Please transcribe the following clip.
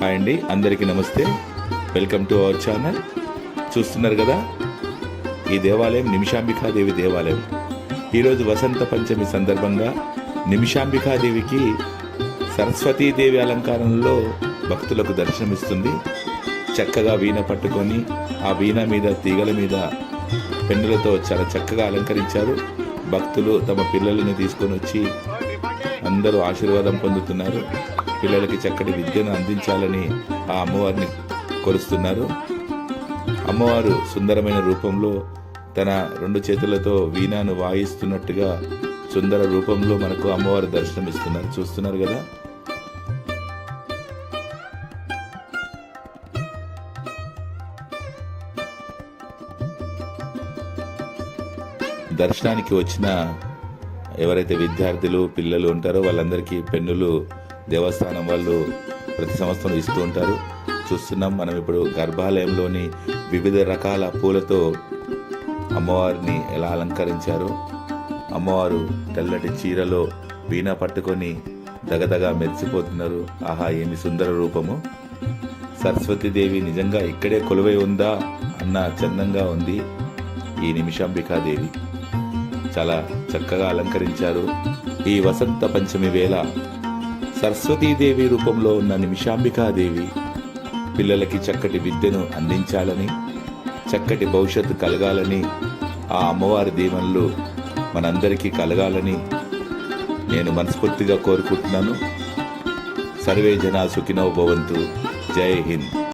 Hi అండి అందరికీ నమస్తే. వెల్కమ్ టు అవర్ ఛానల్ చూస్తున్నారు కదా ఈ దేవాలయం నిమిషాంబికాదేవి దేవాలయం. ఈరోజు వసంత పంచమి సందర్భంగా నిమిషాంబికాదేవికి సరస్వతీదేవి అలంకారంలో భక్తులకు దర్శనమిస్తుంది. చక్కగా వీణ పట్టుకొని ఆ వీణ మీద తీగల మీద పెన్నులతో చాలా చక్కగా అలంకరించారు. భక్తులు తమ పిల్లలని తీసుకొని వచ్చి అందరూ ఆశీర్వాదం పొందుతున్నారు. పిల్లలకి చక్కటి విద్యను అందించాలని ఆ అమ్మవారిని కొలుస్తున్నారు అమ్మవారు సుందరమైన రూపంలో తన రెండు చేతులతో వీణాను వాయిస్తున్నట్టుగా సుందర రూపంలో మనకు అమ్మవారు దర్శనమిస్తున్నారు. చూస్తున్నారు కదా? దర్శనానికి వచ్చిన ఎవరైతే విద్యార్థులు పిల్లలు ఉంటారో వాళ్ళందరికీ పెన్నులు దేవస్థానం వాళ్ళు ప్రతి సంవత్సరం ఇస్తూ ఉంటారు. చూస్తున్నాం మనం ఇప్పుడు గర్భాలయంలోని వివిధ రకాల పూలతో అమ్మవారిని ఎలా అలంకరించారో. అమ్మవారు తెల్లటి చీరలో వీణ పట్టుకొని దగదగా మెరిసిపోతున్నారు. ఆహా ఏమి సుందర రూపము. సరస్వతీదేవి నిజంగా ఇక్కడే కొలువై ఉందా అన్న చందంగా ఉంది ఈ నిమిషాంబికాదేవి. చాలా చక్కగా అలంకరించారు. ఈ వసంత పంచమి వేళ సరస్వతీదేవి రూపంలో ఉన్న నిమిషాంబికాదేవి పిల్లలకి చక్కటి విద్యను అందించాలని చక్కటి భవిష్యత్తు కలగాలని ఆ అమ్మవారి దీవెనలు మనందరికీ కలగాలని నేను మనస్ఫూర్తిగా కోరుకుంటున్నాను. సర్వే జనా సుఖినో భవంతు. జై హింద్.